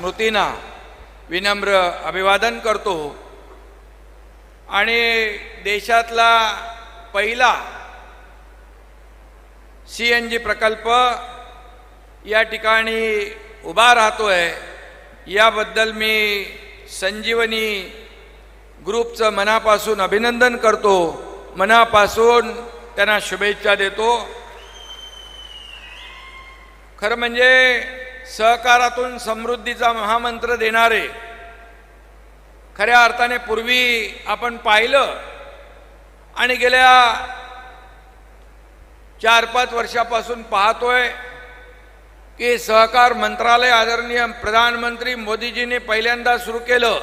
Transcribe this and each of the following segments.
स्मृतींना विनम्र अभिवादन करतो. आणि देशातला पहिला सी एन जी प्रकल्प या ठिकाणी उभा राहतोय. याबद्दल मी संजीवनी ग्रुपचं मनापासून अभिनंदन करतो. मनापासून त्यांना शुभेच्छा देतो. खरं म्हणजे सहकारातून समृद्धीचा महामंत्र देणारे. खऱ्या अर्थाने पूर्वी आपण पाहिलं आणि गेल्या चार पाच वर्षापासून पाहतोय की सहकार मंत्रालय आदरणीय प्रधानमंत्री मोदीजींनी पहिल्यांदा सुरू केलं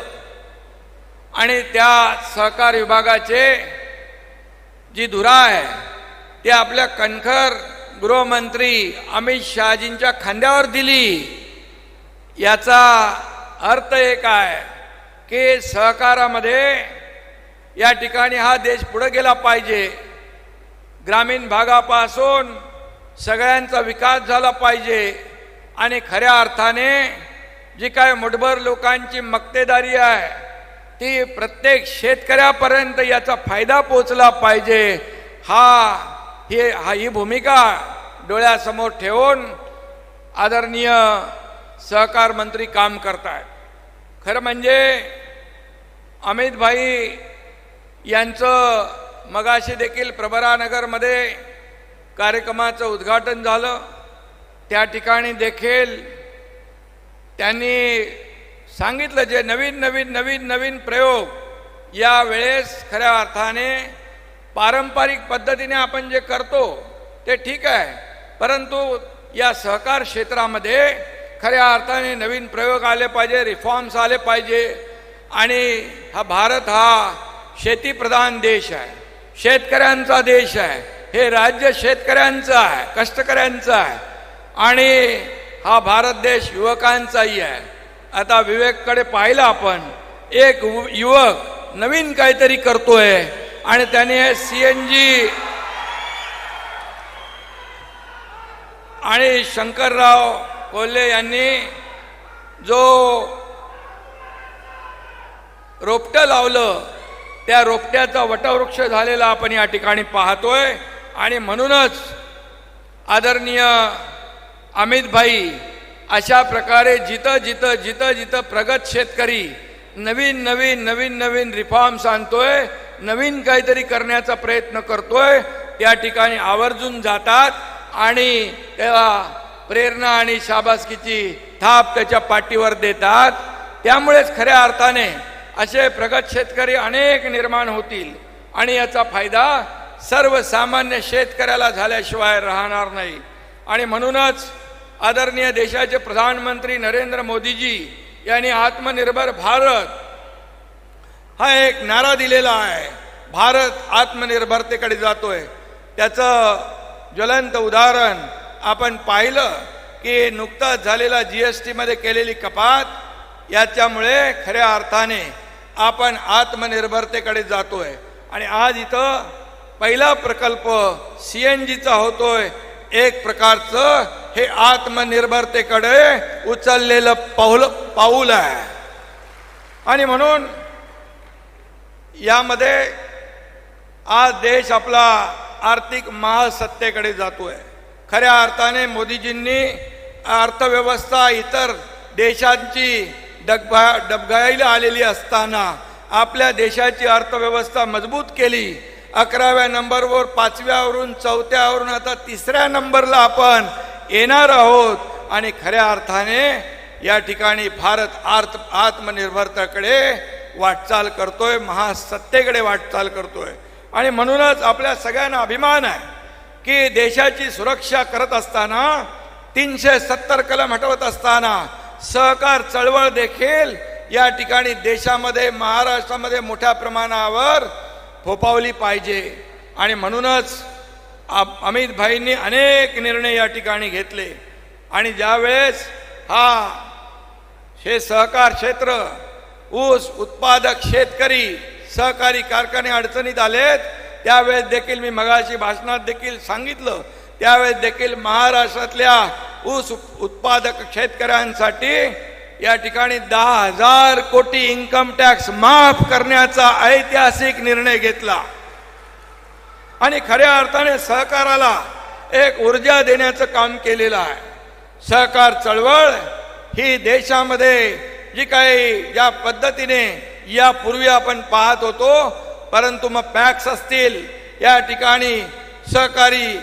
आणि त्या सहकार विभागाचे जी धुरा आहे ते आपल्या कणखर गृहमंत्री अमित शहाजींच्या खांद्यावर दिली. याचा अर्थ एक आहे की सहकारामध्ये या ठिकाणी हा देश पुढे गेला पाहिजे. ग्रामीण भागापासून सगळ्यांचा विकास झाला पाहिजे. आणि खऱ्या अर्थाने जी काय मुठभर लोकांची मक्तेदारी आहे ती प्रत्येक शेतकऱ्यापर्यंत याचा फायदा पोचला पाहिजे. हा हे हा ही भूमिका डोळ्यासमोर ठेवून आदरणीय सहकार मंत्री काम करतायत खरं म्हणजे अमित भाई यांचं मगाशी देखील प्रभरानगरमध्ये कार्यक्रमाचं उद्घाटन झालं. त्या ठिकाणी देखील त्यांनी सांगितलं जे नवीन नवीन नवीन नवीन प्रयोग या वेळेस खऱ्या अर्थाने पारंपरिक पद्धतीने आपण जे करतो ते ठीक आहे. परंतु या सहकार क्षेत्रामध्ये खऱ्या अर्थाने नवीन प्रयोग आले पाहिजे रिफॉर्म्स आले पाहिजे. आणि हा भारत हा शेतीप्रधान देश आहे शेतकऱ्यांचा देश आहे हे राज्य शेतकऱ्यांचं आहे कष्टकऱ्यांचं आहे. आणि हा भारत देश युवकांचाही आहे. आता विवेककडे पाहिलं आपण एक युवक नवीन काहीतरी करतोय आणि त्याने सी एन जी आणि शंकरराव कोल्हे यांनी जो रोपटं लावलं त्या रोपट्याचा वटवृक्ष झालेला आपण या ठिकाणी पाहतोय. आणि म्हणूनच आदरणीय अमित भाई अशा प्रकारे जिथं जिथं जिथं जिथं प्रगत शेतकरी नवीन नवीन नवीन नवीन रिफॉर्म्स आणतोय नवीन काहीतरी करण्याचा प्रयत्न करतोय त्या ठिकाणी आवर्जून जातात. आणि तेव्हा प्रेरणा आणि शाबासकीची थाप त्याच्या पाठीवर देतात. त्यामुळेच खऱ्या अर्थाने असे प्रगत शेतकरी अनेक निर्माण होतील. आणि याचा फायदा सर्वसामान्य शेतकऱ्याला झाल्याशिवाय राहणार नाही. आणि म्हणूनच आदरणीय देशाचे प्रधानमंत्री नरेंद्र मोदीजी यांनी आत्मनिर्भर भारत हा एक नारा दिलेला आहे. भारत आत्मनिर्भरतेकडे जातोय. त्याचं ज्वलंत उदाहरण. आपण पाहिलं की नुकताच झालेला जी एस टीमध्ये केलेली कपात याच्यामुळे खऱ्या अर्थाने आपण आत्मनिर्भरतेकडे जातोय. आणि आज इथं पहिला प्रकल्प सी एन जीचा होतोय. एक प्रकारचं हे आत्मनिर्भरतेकडे उचललेलं पाऊल पाऊल आहे. आणि म्हणून यामध्ये आज देश आपला आर्थिक महासत्तेकडे जातोय. खऱ्या अर्थाने मोदीजींनी अर्थव्यवस्था इतर देशांची डगभा डबघाईला आलेली असताना आपल्या देशाची अर्थव्यवस्था मजबूत केली. अकराव्या नंबरवर पाचव्यावरून चौथ्यावरून आता तिसऱ्या नंबरला आपण येणार आहोत. आणि खऱ्या अर्थाने या ठिकाणी भारत आर्थ आत्मनिर्भरतेकडे वाटचाल करतोय महासत्तेकडे वाटचाल करतोय. आणि म्हणूनच आपल्या सगळ्यांना अभिमान आहे की देशाची सुरक्षा करत असताना तीनशे सत्तर कलम हटवत असताना सहकार चळवळ देखील या ठिकाणी देशामध्ये महाराष्ट्रामध्ये मोठ्या प्रमाणावर फोपावली पाहिजे. आणि म्हणूनच अमित भाईंनी अनेक निर्णय या ठिकाणी घेतले. आणि ज्यावेळेस हा हे सहकार क्षेत्र ऊस उत्पादक शेतकरी सहकारी कारखाने अडचणीत आलेत. त्यावेळेस देखील मी मगाशी भाषणात देखील सांगितलं. त्यावेळेस देखील महाराष्ट्रातल्या ऊस उत्पादक शेतकऱ्यांसाठी या ठिकाणी दहा हजार कोटी इन्कम टॅक्स माफ करण्याचा ऐतिहासिक निर्णय घेतला. आणि खऱ्या अर्थाने सहकाराला एक ऊर्जा देण्याचं काम केलेलं आहे. सहकार चळवळ ही देशामध्ये जी काही ज्या पद्धतीने यापूर्वी आपण पाहत होतो परंतु मग पॅक्स असतील. या ठिकाणी सहकारी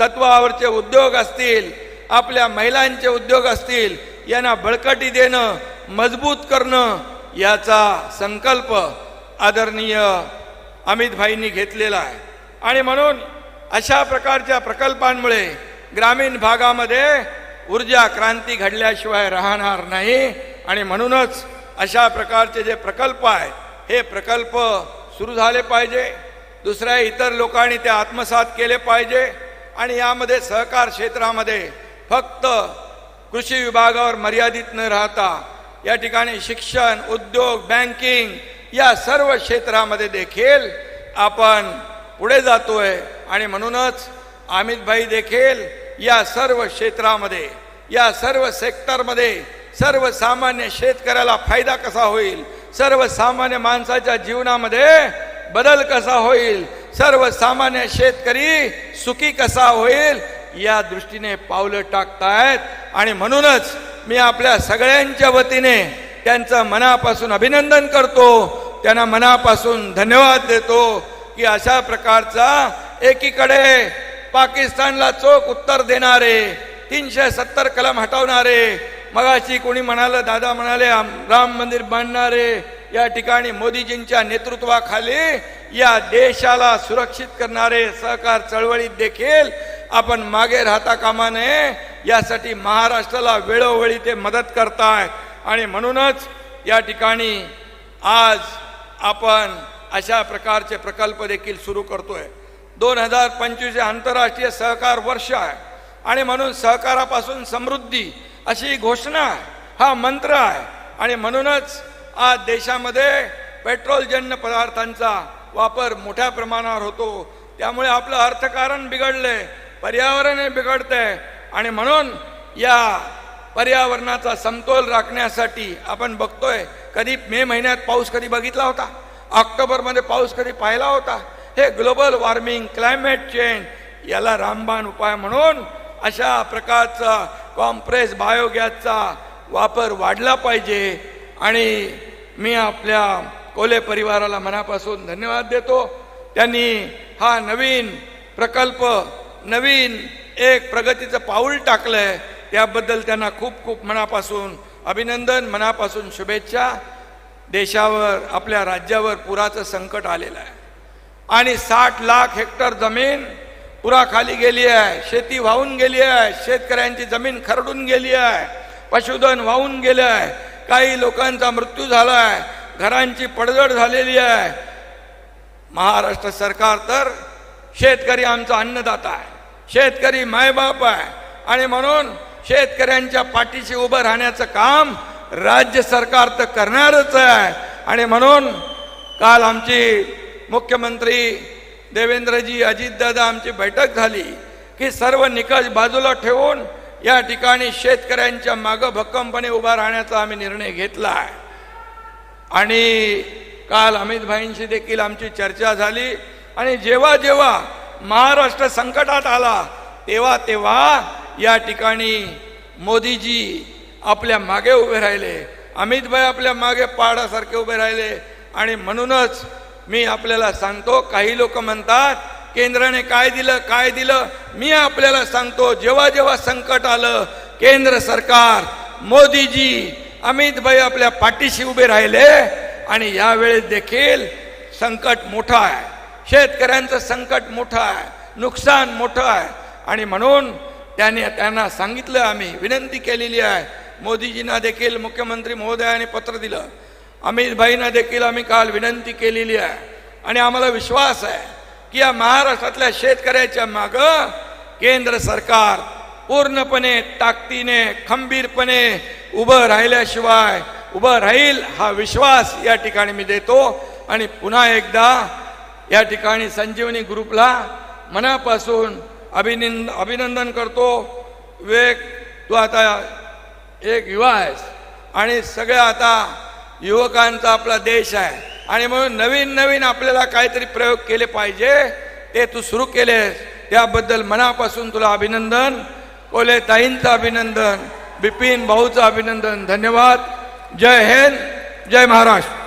तत्वावरचे उद्योग असतील आपल्या महिलांचे उद्योग असतील यांना बळकटी देणं मजबूत करणं याचा संकल्प आदरणीय अमितभाईंनी घेतलेला आहे. आणि म्हणून अशा प्रकारच्या प्रकल्पांमुळे ग्रामीण भागामध्ये ऊर्जा क्रांती घडल्याशिवाय राहणार नाही. आणि म्हणूनच अशा प्रकारचे जे प्रकल्प आहेत हे प्रकल्प सुरू झाले पाहिजे. दुसऱ्या इतर लोकांनी ते आत्मसात केले पाहिजे. आणि यामध्ये सहकार क्षेत्रामध्ये फक्त कृषी विभागावर मर्यादित न राहता या ठिकाणी शिक्षण उद्योग बँकिंग या सर्व क्षेत्रामध्ये देखील आपण पुढे जातोय. आणि म्हणूनच अमितभाई देखील या सर्व क्षेत्रामध्ये या सर्व सेक्टरमध्ये सर्वसामान्य शेतकऱ्याला फायदा कसा होईल? सर्वसामान्य माणसाच्या जीवनामध्ये बदल कसा होईल? सर्वसामान्य शेतकरी सुखी कसा होईल? या दृष्टीने पावलं टाकतायत. आणि म्हणूनच मी आपल्या सगळ्यांच्या वतीने त्यांचं मनापासून अभिनंदन करतो. त्यांना मनापासून धन्यवाद देतो की अशा प्रकारचा एकीकडे पाकिस्तानला चोख उत्तर देणारे तीनशे सत्तर कलम हटवणारे मगाशी कोणी म्हणालं दादा म्हणाले राम मंदिर बांधणारे या ठिकाणी मोदीजींच्या नेतृत्वाखाली या देशाला सुरक्षित करणारे सहकार चळवळीत देखील आपण मागे राहता कामा नये. यासाठी महाराष्ट्राला वेळोवेळी ते मदत करताय. आणि म्हणूनच या ठिकाणी आज आपण अशा प्रकारचे प्रकल्प देखील सुरू करतोय. दोन हजार पंचवीस आंतरराष्ट्रीय सहकार वर्ष आहे. आणि म्हणून सहकारापासून समृद्धी अशी घोषणा हा मंत्र आहे. आणि म्हणूनच आज देशामध्ये पेट्रोलजन्य पदार्थांचा वापर मोठ्या प्रमाणावर होतो. त्यामुळे आपलं अर्थकारण बिघडले पर्यावरणही बिघडते आणि म्हणून या पर्यावरणाचा समतोल राखण्यासाठी आपण बघतोय कधी मे महिन्यात पाऊस कधी बघितला होता? ऑक्टोबरमध्ये पाऊस कधी पाहिला होता? हे ग्लोबल वॉर्मिंग क्लायमेट चेंज याला रामबाण उपाय म्हणून अशा प्रकारचा कॉम्प्रेस बायोगॅसचा वापर वाढला पाहिजे. आणि मी आपल्या कोले परिवाराला मनापासून धन्यवाद देतो. त्यांनी हा नवीन प्रकल्प नवीन एक प्रगतीचं पाऊल टाकलंय. त्याबद्दल त्यांना खूप खूप मनापासून अभिनंदन मनापासून शुभेच्छा. देशावर आपल्या राज्यावर पुराचं संकट आलेलं आहे. आणि साठ लाख हेक्टर जमीन पुराखाली गेली आहे शेती वाहून गेली आहे शेतकऱ्यांची जमीन खरडून गेली आहे पशुधन वाहून गेलं आहे काही लोकांचा मृत्यू झाला आहे घरांची पडझड झालेली आहे. महाराष्ट्र सरकार तर शेतकरी आमचा अन्नदाता आहे शेतकरी मायबाप आहे. आणि म्हणून शेतकऱ्यांच्या पाठीशी उभं राहण्याचं काम राज्य सरकार तर करणारच आहे. आणि म्हणून काल आमची मुख्यमंत्री देवेंद्रजी अजितदादा आमची बैठक झाली की सर्व निकष बाजूला ठेवून या ठिकाणी शेतकऱ्यांच्या मागं भक्कमपणे उभा राहण्याचा आम्ही निर्णय घेतला आहे आणि काल अमितभाईंशी देखील आमची चर्चा झाली. आणि जेव्हा जेव्हा महाराष्ट्र संकटात आला तेव्हा तेव्हा या ठिकाणी मोदीजी आपल्या मागे उभे राहिले. अमितभाई आपल्या मागे पहाडासारखे उभे राहिले. आणि म्हणूनच मी आपल्याला सांगतो काही लोक म्हणतात केंद्राने काय दिलं काय दिलं? मी आपल्याला सांगतो जेव्हा जेव्हा संकट आलं केंद्र सरकार मोदीजी अमितभाई आपल्या पाठीशी उभे राहिले आणि यावेळेस देखील संकट मोठं आहे. शेतकऱ्यांचं संकट मोठं आहे नुकसान मोठं आहे. आणि म्हणून त्याने त्यांना सांगितलं आम्ही विनंती केलेली आहे. मोदीजींना देखील मुख्यमंत्री महोदयाने पत्र दिलं. अमितभाईंना देखील आम्ही काल विनंती केलेली आहे. आणि आम्हाला विश्वास आहे की या महाराष्ट्रातल्या शेतकऱ्याच्या मागं केंद्र सरकार पूर्णपणे ताकदीने खंबीरपणे उभं राहिल्याशिवाय उभं राहील हा विश्वास या ठिकाणी मी देतो. आणि पुन्हा एकदा या ठिकाणी संजीवनी ग्रुपला मनापासून अभिनंद अभिनंदन करतो. विवेक तू आता एक युवा आहेस आणि सगळं आता युवकांचा आपला देश आहे. आणि म्हणून नवीन नवीन आपल्याला काहीतरी प्रयोग केले पाहिजे ते तू सुरू केलेस. त्याबद्दल मनापासून तुला अभिनंदन कोले ताईंचं अभिनंदन बिपिन भाऊचं अभिनंदन. धन्यवाद. जय हिंद जय महाराष्ट्र.